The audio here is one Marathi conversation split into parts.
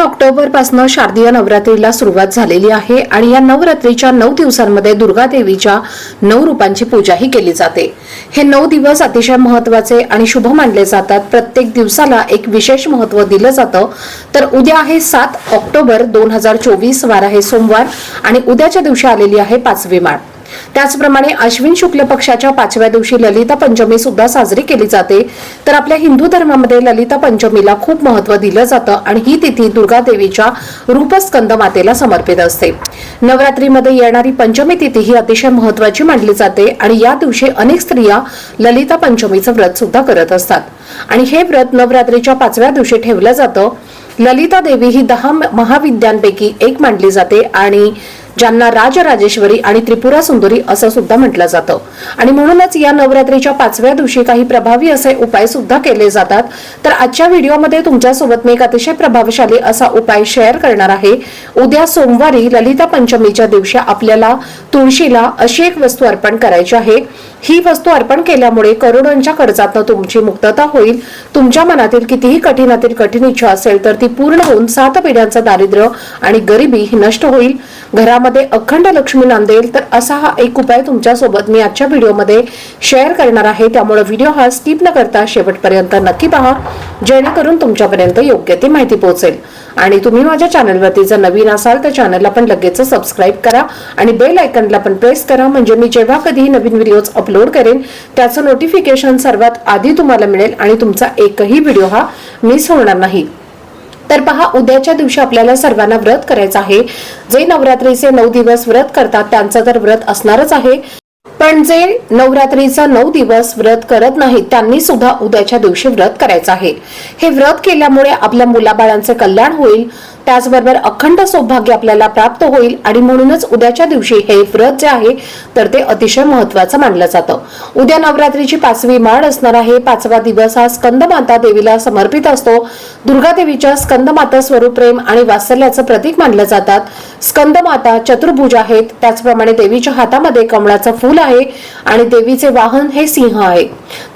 ऑक्टोबरपासून शारदीय नवरात्रीला सुरुवात झालेली आहे आणि या नवरात्रीच्या नऊ दिवसांमध्ये दुर्गा देवीच्या नऊ रूपांची पूजाही केली जाते. हे नऊ दिवस अतिशय महत्त्वाचे आणि शुभ मानले जातात. प्रत्येक दिवसाला एक विशेष महत्त्व दिलं जातं. तर उद्या आहे सात ऑक्टोबर दोन हजार चोवीस वार आहे सोमवार आणि उद्याच्या दिवशी आलेली आहे पाचवी माळ. त्याचप्रमाणे अश्विन शुक्ल पक्षाच्या पाचव्या दिवशी ललिता पंचमी सुद्धा साजरी केली जाते. तर आपल्या हिंदू धर्मामध्ये ललिता पंचमीला खूप महत्त्व दिलं जातं आणि ही तिथी दुर्गा देवीच्या रूपस्कंद मातेला समर्पित असते. नवरात्रीमध्ये येणारी पंचमी तिथी ही अतिशय महत्वाची मानली जाते आणि या दिवशी अनेक स्त्रिया ललिता पंचमीचं व्रत सुद्धा करत असतात. आणि हे व्रत नवरात्रीच्या पाचव्या दिवशी ठेवलं जातं. ललिता देवी ही दहा महाविद्यांपैकी एक मानली जाते आणि ज्यांना राजराजेश्वरी आणि त्रिपुरा सुंदरी असं सुद्धा म्हटलं जातं. आणि म्हणूनच या नवरात्रीच्या पाचव्या दिवशी काही प्रभावी असे उपाय सुद्धा केले जातात. तर आजच्या व्हिडिओमध्ये तुमच्यासोबत मी एक अतिशय प्रभावशाली असा उपाय शेअर करणार आहे. उद्या सोमवारी ललिता पंचमीच्या दिवशी आपल्याला तुळशीला अशी एक वस्तू अर्पण करायची आहे. ही वस्तू अर्पण केल्यामुळे करोडोंच्या कर्जातनं तुमची मुक्तता होईल. तुमच्या मनातील कितीही कठीणातील कठीण इच्छा असेल तर ती पूर्ण होऊन सात पिढ्यांचं दारिद्र्य आणि गरिबी ही नष्ट होईल. घरामध्ये अखंड लक्ष्मी नांदेल तर असा हा एक उपाय तुमच्यासोबत मी आजच्या व्हिडिओमध्ये शेअर करणार आहे. त्यामुळे व्हिडिओ हा स्किप न करता शेवटपर्यंत नक्की पहा. जेणेकरून तुमच्यापर्यंत योग्य ती माहिती पोहोचेल. आणि तुम्ही माझ्या चॅनलवरती जर नवीन असाल तर चॅनलला पण लगेच सबस्क्राईब करा आणि बेल आयकनला पण प्रेस करा. म्हणजे मी जेव्हा कधीही नवीन व्हिडिओज अपलोड करेन त्याचं नोटिफिकेशन सर्वात आधी तुम्हाला मिळेल आणि तुमचा एकही व्हिडिओ हा मिस होणार नाही. तर पहा उद्याच्या दिवशी आपल्याला सर्वांना व्रत करायचं आहे. जे नवरात्रीचे नऊ दिवस व्रत करतात त्यांचं तर व्रत असणारच आहे. पण जे नवरात्रीचं नऊ दिवस व्रत करत नाहीत त्यांनी सुद्धा उद्याच्या दिवशी व्रत करायचं आहे. हे व्रत केल्यामुळे आपल्या मुलाबाळांचे कल्याण होईल त्याचबरोबर अखंड सौभाग्य आपल्याला प्राप्त होईल आणि म्हणूनच उद्याच्या दिवशी हे व्रत जे आहे तर ते अतिशय महत्वाचं मानलं जातं. उद्या नवरात्रीची पाचवी माळ असणार आहे. पाचवा दिवस हा स्कंदमाता देवीला समर्पित असतो. दुर्गा देवीच्या स्कंदमाता स्वरूप प्रेम आणि वात्सल्याचं प्रतीक मानलं जातात. स्कंदमाता चतुर्भुज आहेत. त्याचप्रमाणे देवीच्या हातामध्ये कमळाचं फूल आहे. आहे आणि देवीचे वाहन हे सिंह आहे.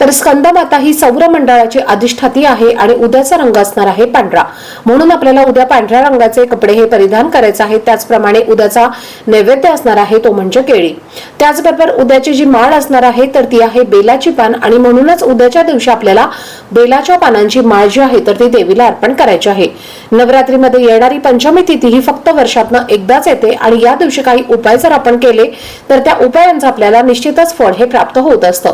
तर स्कंदमाता ही सौर मंडळाची अधिष्ठाती आहे आणि उद्याचा रंग असणार आहे पांढरा. म्हणून आपल्याला उद्या पांढऱ्या रंगाचे कपडे हे परिधान करायचे आहे. त्याचप्रमाणे उद्याचा नैवेद्य असणार आहे तो म्हणजे केळी. त्याचबरोबर उद्याची जी माळ असणार आहे तर ती आहे बेलाची पान आणि म्हणूनच उद्याच्या दिवशी आपल्याला बेलाच्या पानांची माळ जी आहे तर ती देवीला अर्पण करायची आहे. नवरात्रीमध्ये येणारी पंचमी तिथी ही फक्त वर्षातनं एकदाच येते आणि या दिवशी काही उपाय जर आपण केले तर त्या उपायांचं आपल्याला निश्चितच फळ हे प्राप्त होत असतं.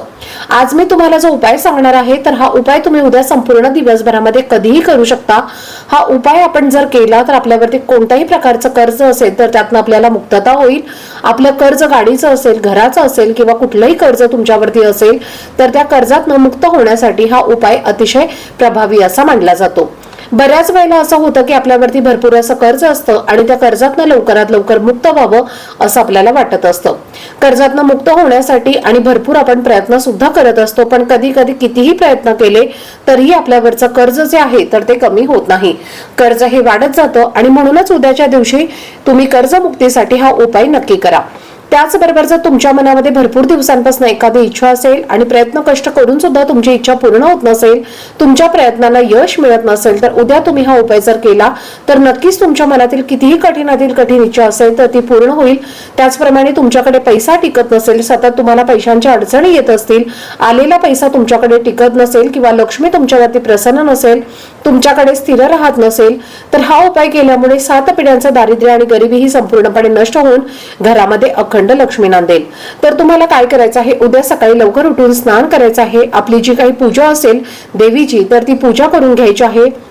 आज मी तुम्हाला जो उपाय सांगणार आहे तर हा उपाय तुम्ही उद्या संपूर्ण दिवसभरामध्ये कधीही करू शकता. हा उपाय आपण जर केला तर आपल्यावरती कोणत्याही प्रकारचं कर्ज असेल तर त्यातनं आपल्याला मुक्तता होईल. आपलं कर्ज गाडीचं असेल घराचं असेल किंवा कुठलंही कर्ज तुमच्यावरती असेल तर त्या कर्जातनं मुक्त होण्यासाठी हा उपाय अतिशय प्रभावी असा मानला जातो. बऱ्याच वेळेला असं होतं की आपल्यावरती भरपूर असं कर्ज असतं आणि त्या कर्जातनं लवकरात लवकर मुक्त व्हावं असं आपल्याला वाटत असतं. कर्जातनं मुक्त होण्यासाठी आणि भरपूर आपण प्रयत्न सुद्धा करत असतो पण कधी कधी कितीही प्रयत्न केले तरीही आपल्यावरचं कर्ज जे आहे तर ते कमी होत नाही. कर्ज हे वाढत जातं आणि म्हणूनच उद्याच्या दिवशी तुम्ही कर्जमुक्तीसाठी हा उपाय नक्की करा. त्याचबरोबर जर तुमच्या मनामध्ये भरपूर दिवसांपासून एखादी इच्छा असेल आणि प्रयत्न कष्ट करून सुद्धा तुमची इच्छा पूर्ण होत नसेल तुमच्या प्रयत्नांना यश मिळत नसेल तर उद्या तुम्ही हा उपाय जर केला तर नक्कीच तुमच्या मनातील कितीही कठीणातील कठीण इच्छा असेल तर ती पूर्ण होईल. त्याचप्रमाणे तुमच्याकडे पैसा टिकत नसेल सतत तुम्हाला पैशांच्या अडचणी येत असतील आलेला पैसा तुमच्याकडे टिकत नसेल किंवा लक्ष्मी तुमच्यावरती प्रसन्न नसेल तुमच्याकडे स्थिर राहत नसेल तर हा उपाय केल्यामुळे सात पिढ्यांचं दारिद्र्य आणि गरिबी ही संपूर्णपणे नष्ट होऊन घरामध्ये अखंड लक्ष्मी नांदेल तर तुम्हाला काय करायचं आहे? उद्या सकाळी लवकर उठून स्नान करायचं आहे. आपली जी काही पूजा असेल देवीची तर ती पूजा करून घ्यायची आहे.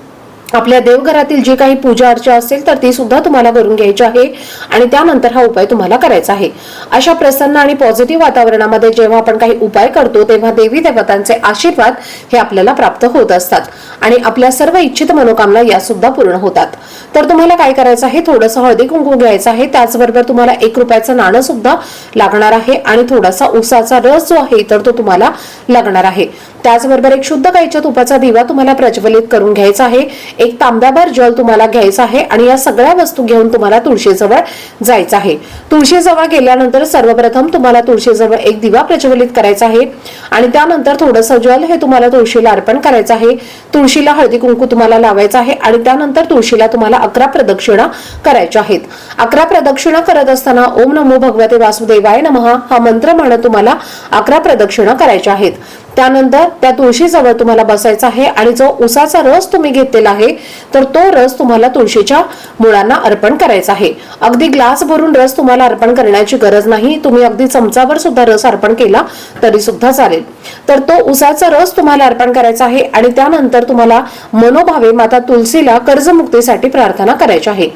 आपल्या देवघरातील जी काही पूजा अर्चा असेल तर ती सुद्धा तुम्हाला करून घ्यायची आहे आणि त्यानंतर हा उपाय तुम्हाला करायचा आहे. अशा प्रसन्न आणि पॉझिटिव्ह वातावरणामध्ये जेव्हा आपण काही उपाय करतो तेव्हा देवी देवतांचे आशीर्वाद हे आपल्याला प्राप्त होत असतात आणि आपल्या सर्व इच्छित मनोकामना या सुद्धा पूर्ण होतात. तर तुम्हाला काय करायचं आहे? थोडंसं हळदी कुंकू घ्यायचं आहे. त्याचबरोबर तुम्हाला एक रुपयाचं नाणं सुद्धा लागणार आहे आणि थोडासा उसाचा रस जो आहे तर तो तुम्हाला लागणार आहे. त्याचबरोबर एक शुद्ध गाईच्या तुपाचा दिवा तुम्हाला प्रज्वलित करून घ्यायचा आहे. एक तांब्याभर जल तुम्हाला घ्यायचा आहे आणि या सगळ्या वस्तू घेऊन तुम्हाला तुळशीजवळ जायचं आहे. तुळशीजवळ गेल्यानंतर सर्वप्रथम तुम्हाला तुळशीजवळ एक दिवा प्रज्वलित करायचा आहे आणि त्यानंतर थोडंसं जल हे तुम्हाला तुळशीला अर्पण करायचं आहे. तुळशीला हळदी कुंकू तुम्हाला लावायचं आहे आणि त्यानंतर तुळशीला तुम्हाला अकरा प्रदक्षिणा करायच्या आहेत. अकरा प्रदक्षिणा करत असताना ओम नमो भगवते वासुदेवाय नमः हा मंत्र म्हणत तुम्हाला अकरा प्रदक्षिणा करायच्या आहेत. त्यानंतर त्या तुळशीजवळ तुम्हाला बसायचं आहे आणि जो उसाचा रस तुम्ही घेतलेला आहे तर तो रस तुम्हाला तुळशीच्या मुळांना अर्पण करायचा आहे. अगदी ग्लास भरून रस तुम्हाला अर्पण करण्याची गरज नाही. तुम्ही अगदी चमचावर सुद्धा रस अर्पण केला तरी सुद्धा चालेल. तर तो उसाचा रस तुम्हाला अर्पण करायचा आहे आणि त्यानंतर तुम्हाला मनोभावे माता तुलसीला कर्जमुक्तीसाठी प्रार्थना करायची आहे.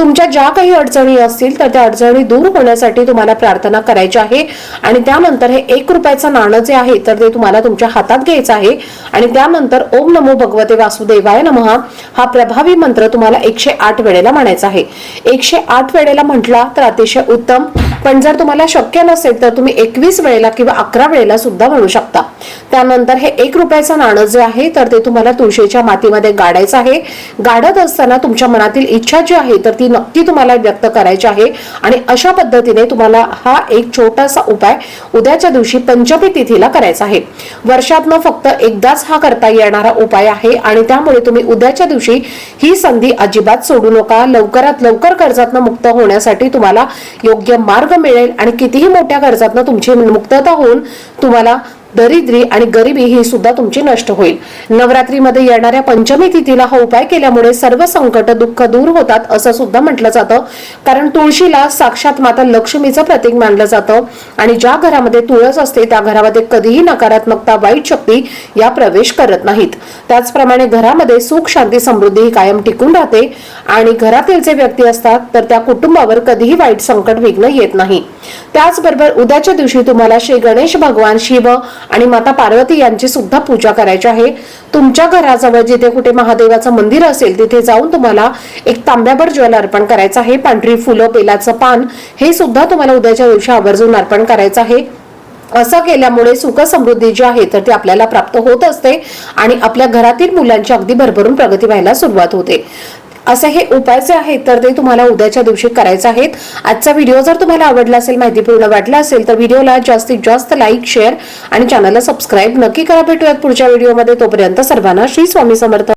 तुमच्या ज्या काही अडचणी असतील तर त्या अडचणी दूर होण्यासाठी तुम्हाला प्रार्थना करायची आहे. आणि त्यानंतर हे एक रुपयाचं नाणं जे आहे तर ते तुम्हाला तुमच्या हातात घ्यायचं आहे. आणि त्यानंतर ओम नमो भगवते वासुदेवाय नमः हा प्रभावी मंत्र तुम्हाला एकशे आठ वेळेला म्हणायचा आहे. एकशे आठ वेळेला म्हटला तर अतिशय उत्तम. पण जर तुम्हाला शक्य नसेल तर तुम्ही एकवीस वेळेला किंवा अकरा वेळेला सुद्धा म्हणू शकता. त्यानंतर हे एक रुपयाचं नाणं जे आहे तर ते तुम्हाला तुळशीच्या मातीमध्ये गाडायचं आहे. गाडत असताना तुमच्या मनातील इच्छा जी आहे तर ती नक्की तुम्हाला व्यक्त करायची आहे. आणि अशा पद्धतीने तुम्हाला हा एक छोटासा उपाय उद्याच्या दिवशी पंचमी तिथीला करायचा आहे. वर्षातनं फक्त एकदाच हा करता येणारा उपाय आहे आणि त्यामुळे तुम्ही उद्याच्या दिवशी ही संधी अजिबात सोडू नका. लवकरात लवकर कर्जातनं मुक्त होण्यासाठी तुम्हाला योग्य मार्ग मिळेल आणि कितीही मोठ्या कर्जातनं तुमची मुक्तता होऊन तुम्हाला दरिद्री आणि गरिबी ही सुद्धा तुमची नष्ट होईल. नवरात्रीमध्ये येणाऱ्या पंचमी तिथीला हा उपाय केल्यामुळे सर्व संकट दुःख दूर होतात असं सुद्धा म्हटलं जातं. कारण तुळशीला साक्षात माता लक्ष्मीचं प्रतीक मानलं जातं आणि ज्या घरामध्ये तुळस असते त्या घरामध्ये कधीही नकारात्मकता वाईट शक्ती या प्रवेश करत नाहीत. त्याचप्रमाणे घरामध्ये सुख शांती समृद्धी ही कायम टिकून राहते आणि घरातील जे व्यक्ती असतात तर त्या कुटुंबावर कधीही वाईट संकट विघ्न येत नाही. त्याचबरोबर उद्याच्या दिवशी तुम्हाला श्री गणेश भगवान शिव आणि माता पार्वती यांची सुद्धा पूजा करायची आहे. तुमच्या घराजवळ जिथे कुठे महादेवाचं मंदिर असेल तिथे जाऊन तुम्हाला एक तांब्याभर ज्वेल अर्पण करायचं आहे. पांढरी फुलं बेलाचं पान हे सुद्धा तुम्हाला उद्याच्या दिवशी आवर्जून अर्पण करायचं आहे. असं केल्यामुळे सुख समृद्धी जी आहे तर ती आपल्याला प्राप्त होत असते आणि आपल्या घरातील मुलांची अगदी भरभरून प्रगती व्हायला सुरुवात होते. असे हे उपाय जे आहेत तर ते तुम्हाला उद्याच्या दिवशी करायचे आहेत. आजचा व्हिडिओ जर तुम्हाला आवडला असेल माहितीपूर्ण वाटला असेल तर व्हिडिओला जास्तीत जास्त लाईक शेअर आणि चॅनलला सबस्क्राईब नक्की करा. भेटूयात पुढच्या व्हिडिओमध्ये. तोपर्यंत सर्वांना श्री स्वामी समर्थ.